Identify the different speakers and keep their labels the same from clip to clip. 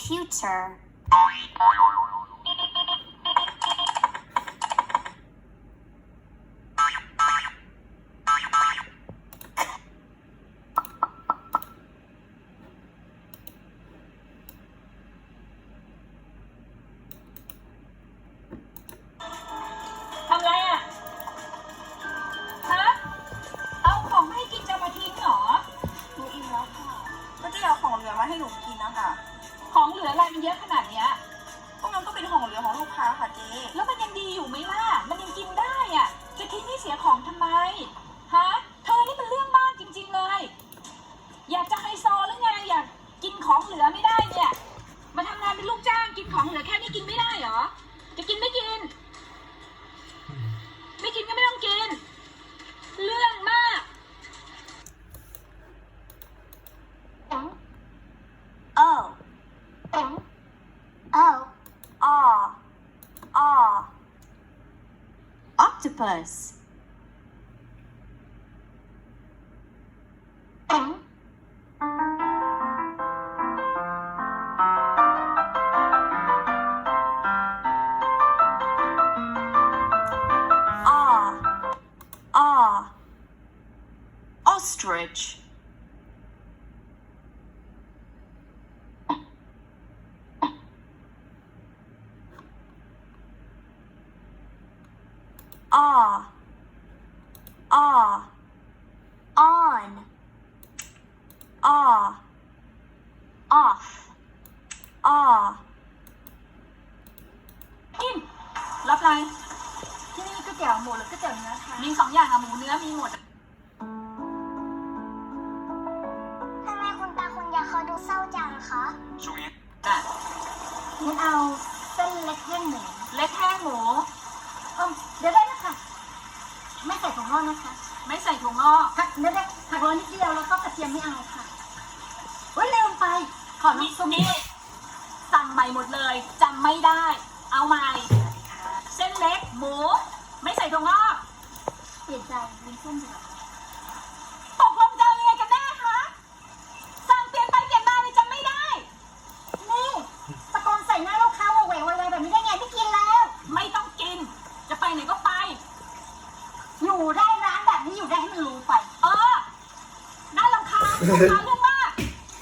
Speaker 1: computer. เห
Speaker 2: ลืออะ
Speaker 1: ไรมันเยอะขนาด
Speaker 3: Octopus.
Speaker 2: Aw. Aw.
Speaker 3: On.
Speaker 2: Aw.
Speaker 3: Off.
Speaker 2: Aw.
Speaker 1: กินรับอะไร
Speaker 2: ที่นี่ก๋วยเตี๋ยวหมูหรือก๋วยเตี๋ยวเนื้อคะ
Speaker 1: มีสองอย่างอะหมูเนื้อมีหมดอะ
Speaker 4: ทำไมคุณตาคุณยายเขาดูเศร้าจังคะ
Speaker 5: ช่วงนี้
Speaker 1: อะ
Speaker 4: งั้นเอาเส้นเล็กแห้งหมู
Speaker 1: เล็กแห้งหมู
Speaker 4: เออเดี๋ยวได้นะคะ ไม่ใส่ถั่วงอกนะคะ
Speaker 1: ไม่ใส่ถั่วงอก
Speaker 4: ผักเดี๋ยวได้ผักร้อนนิดเดียวแล้วก็กระเทียมไม่เอาค่ะเฮ้ยลืมไป ขอ
Speaker 1: นี่
Speaker 4: น้ำซุป
Speaker 1: นี่สั่งใหม่หมดเลยจำไม่ได้ เอาใหม่ เส้นเล็กหมู ไม่ใส่ถั่วงอก
Speaker 4: เปลี่ยนใจเป็นเส้นเดียว
Speaker 1: ตกลงจะเอายังไงกันแน่คะสั่งเปลี่ยนไปเปลี่ยนมาเลยจำไม่ได้
Speaker 4: นี่ตะโกนใส่หน้าลูกค้าว่าแหววแหววแบบนี้ได้ไงไม่กินแล้ว
Speaker 1: ไม่ต้องกิน จะไปไหนก็ไป
Speaker 4: อยู่ได้ร้านแบบนี้อยู่ได้ให้มันรู้ไป
Speaker 1: เออน่ารำคาญรำคาญเรื่องมาก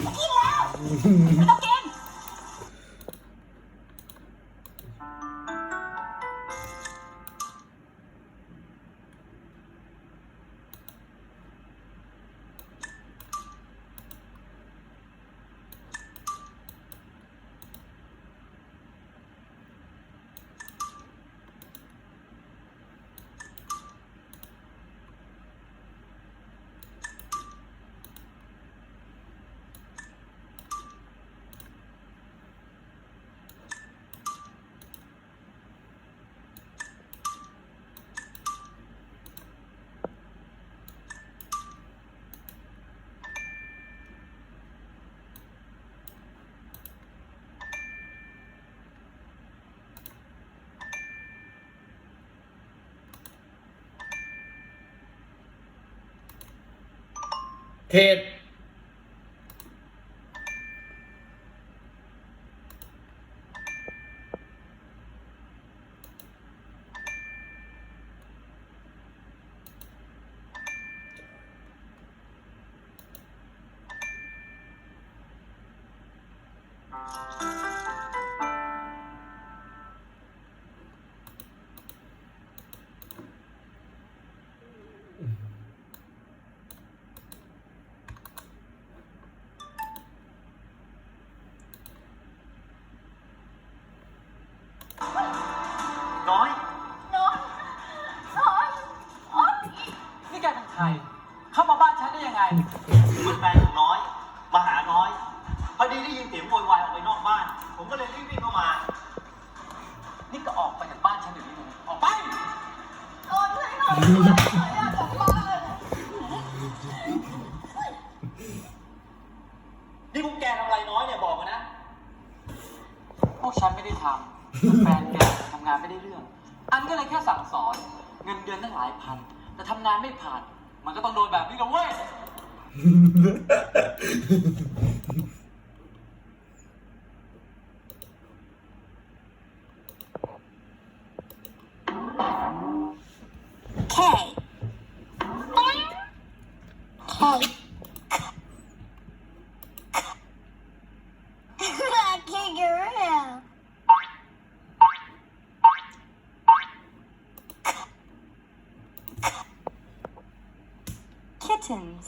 Speaker 4: ไม่กินแล้ว
Speaker 1: ไม่ต้องกิน
Speaker 6: เทศ
Speaker 5: อ่า
Speaker 7: คร เข้ามาบ้านฉันได้ยังไง
Speaker 5: คุณแฟนของน้อย มาหาน้อยพอดีได้ยินเสียงโวยวายออกไปนอกบ้าน ผมก็เลยรีบวิ่งเข้ามา
Speaker 7: นี่ก็ออกไปจากบ้านฉันเดี๋ยวนี้เลยออกไป
Speaker 1: โอ๊ยช่วยหน่อยช่วยหน่อยอะจากบ้าน
Speaker 5: นี่พวกแกทำอะไรน้อยเนี่ยบอกมานะ
Speaker 7: พวกฉันไม่ได้ทำแต่แฟนแกทำงานไม่ได้เรื่อง อันก็เลยแค่สั่งสอน เงินเดือนตั้งหลายพัน แต่ทำงานไม่ผ่าน มันก็ต้องโดนแบบนี้ละเว้ย
Speaker 3: Kitchen.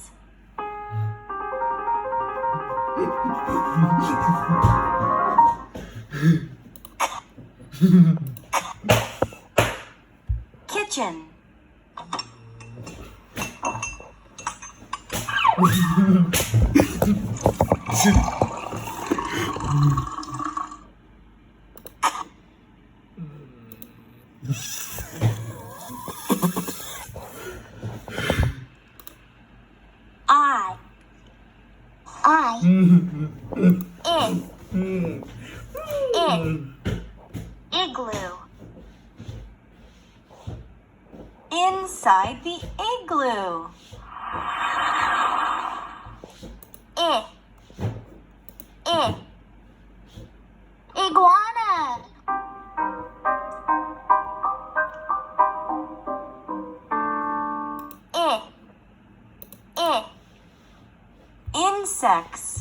Speaker 3: inside the igloo. I, I, iguana. I, I, insects.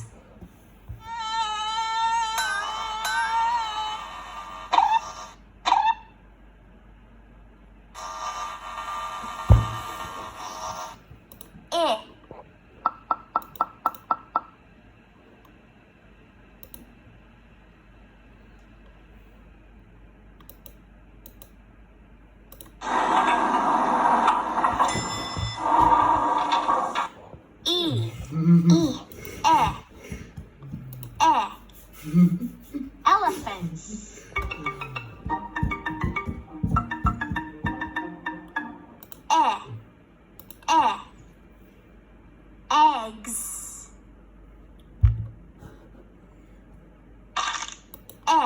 Speaker 3: E, e, e. Elephants. E, e. Eggs. E,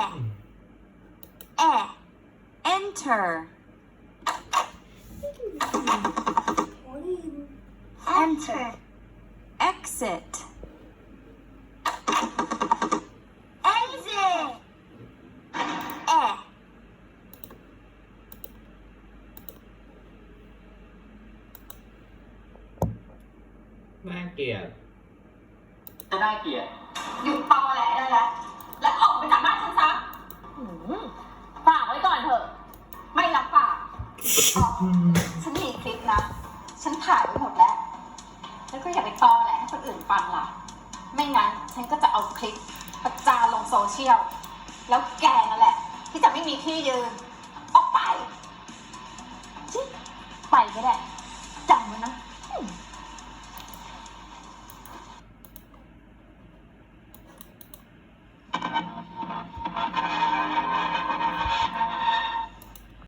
Speaker 3: e. Enter. Enter. Exit. Exit. Eh.
Speaker 6: น่าเกลียด
Speaker 7: จะน่าเกลียด
Speaker 1: หยุดตอแหละได้แล้ว และออกไปจากบ้านฉันซะ
Speaker 8: ฝากไว้ก่อนเถอะ
Speaker 1: ไม่รับปากอ๋อฉันมีคลิปนะ ฉันถ่ายไว้หมดแล้ว แล้วก็อย่าไปตอแหละให้คน อื่นฟังล่ะ ไม่งั้นฉันก็จะเอาคลิปประจานลงโซเชียล แล้วแกนั่นแหละ ที่จะไม่มีที่ยืน ออกไป
Speaker 8: ไปก็ได้จำไว้นะ